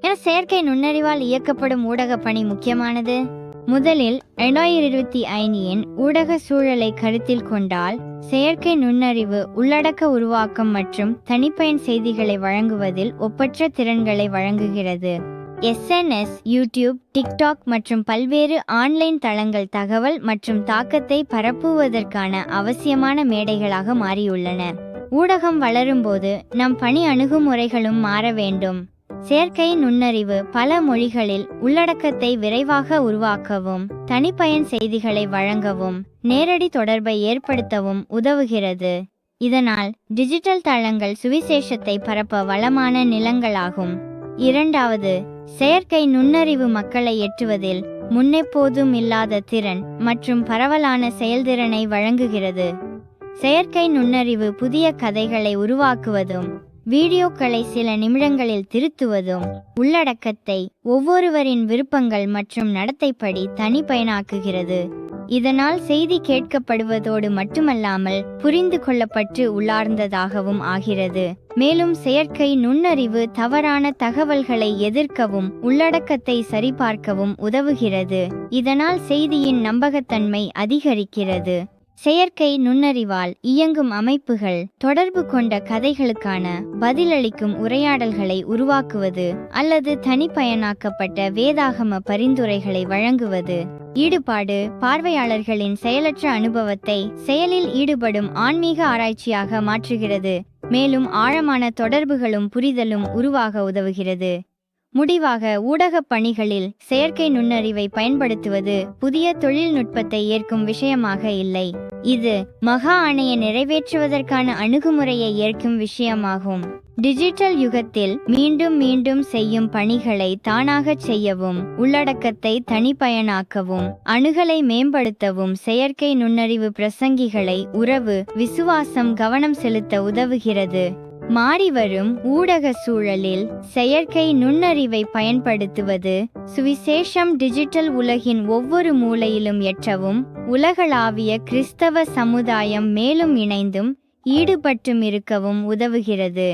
என செயற்கை நுண்ணறிவால் இயக்கப்படும் ஊடக பணி முக்கியமானது. முதலில் இரண்டாயிரத்தி இருபத்தி ஐந்தின் ஊடக சூழலை கருத்தில் கொண்டால் செயற்கை நுண்ணறிவு உள்ளடக்க உருவாக்கம் மற்றும் தனிப்பயன் செய்திகளை வழங்குவதில் ஒப்பற்ற திறன்களை வழங்குகிறது. எஸ்என்எஸ் யூடியூப் டிக்டாக் மற்றும் பல்வேறு ஆன்லைன் தளங்கள் தகவல் மற்றும் தாக்கத்தை பரப்புவதற்கான அவசியமான மேடைகளாக மாறியுள்ளன. ஊடகம் வளரும்போது நம் பணி அணுகுமுறைகளும் மாற வேண்டும். செயற்கை நுண்ணறிவு பல மொழிகளில் உள்ளடக்கத்தை விரைவாக உருவாக்கவும் தனிப்பயன் செய்திகளை வழங்கவும் நேரடி தொடர்பை ஏற்படுத்தவும் உதவுகிறது. இதனால் டிஜிட்டல் தளங்கள் சுவிசேஷத்தை பரப்ப வளமான நிலங்களாகும். இரண்டாவது செயற்கை நுண்ணறிவு மக்களை எட்டுவதில் முன்னெப்போதும் இல்லாத திறன் மற்றும் பரவலான செயல்திறனை வழங்குகிறது. செயற்கை நுண்ணறிவு புதிய கதைகளை உருவாக்குவதும் வீடியோக்களை சில நிமிடங்களில் திருத்துவதும் உள்ளடக்கத்தை ஒவ்வொருவரின் விருப்பங்கள் மற்றும் நடத்தைப்படி தனிப்பயனாக்குகிறது. இதனால் செய்தி கேட்கப்படுவதோடு மட்டுமல்லாமல் புரிந்து கொள்ளப்பட்டு உள்ளார்ந்ததாகவும் ஆகிறது. மேலும் செயற்கை நுண்ணறிவு தவறான தகவல்களை எதிர்க்கவும் உள்ளடக்கத்தை சரிபார்க்கவும் உதவுகிறது. இதனால் செய்தியின் நம்பகத்தன்மை அதிகரிக்கிறது. செயற்கை நுண்ணறிவால் இயங்கும் அமைப்புகள் தொடர்பு கொண்ட கதைகளுக்கான பதிலளிக்கும் உரையாடல்களை உருவாக்குவது அல்லது தனிப்பயனாக்கப்பட்ட வேதாகம பரிந்துரைகளை வழங்குவது. ஈடுபாடு பார்வையாளர்களின் செயலற்ற அனுபவத்தை செயலில் ஈடுபடும் ஆன்மீக ஆராய்ச்சியாக மாற்றுகிறது மேலும் ஆழமான தொடர்புகளும் புரிதலும் உருவாக உதவுகிறது. முடிவாக ஊடகப் பணிகளில் செயற்கை நுண்ணறிவை பயன்படுத்துவது புதிய தொழில்நுட்பத்தை ஏற்கும் விஷயமாக இல்லை. இது மகா ஆணையை நிறைவேற்றுவதற்கான அணுகுமுறையை ஏற்கும் விஷயமாகும். டிஜிட்டல் யுகத்தில் மீண்டும் மீண்டும் செய்யும் பணிகளை தானாகச் செய்யவும் உள்ளடக்கத்தை தனிப்பயனாக்கவும் அணுகலை மேம்படுத்தவும் செயற்கை நுண்ணறிவு பிரசங்கிகளை உறவு விசுவாசம் கவனம் செலுத்த உதவுகிறது. மாறிவரும் ஊடக சூழலில் செயற்கை நுண்ணறிவை பயன்படுத்துவது சுவிசேஷம் டிஜிட்டல் உலகின் ஒவ்வொரு மூலையிலும் எற்றவும் உலகளாவிய கிறிஸ்தவ சமுதாயம் மேலும் இணைந்தும் ஈடுபட்டும் இருக்கவும் உதவுகிறது.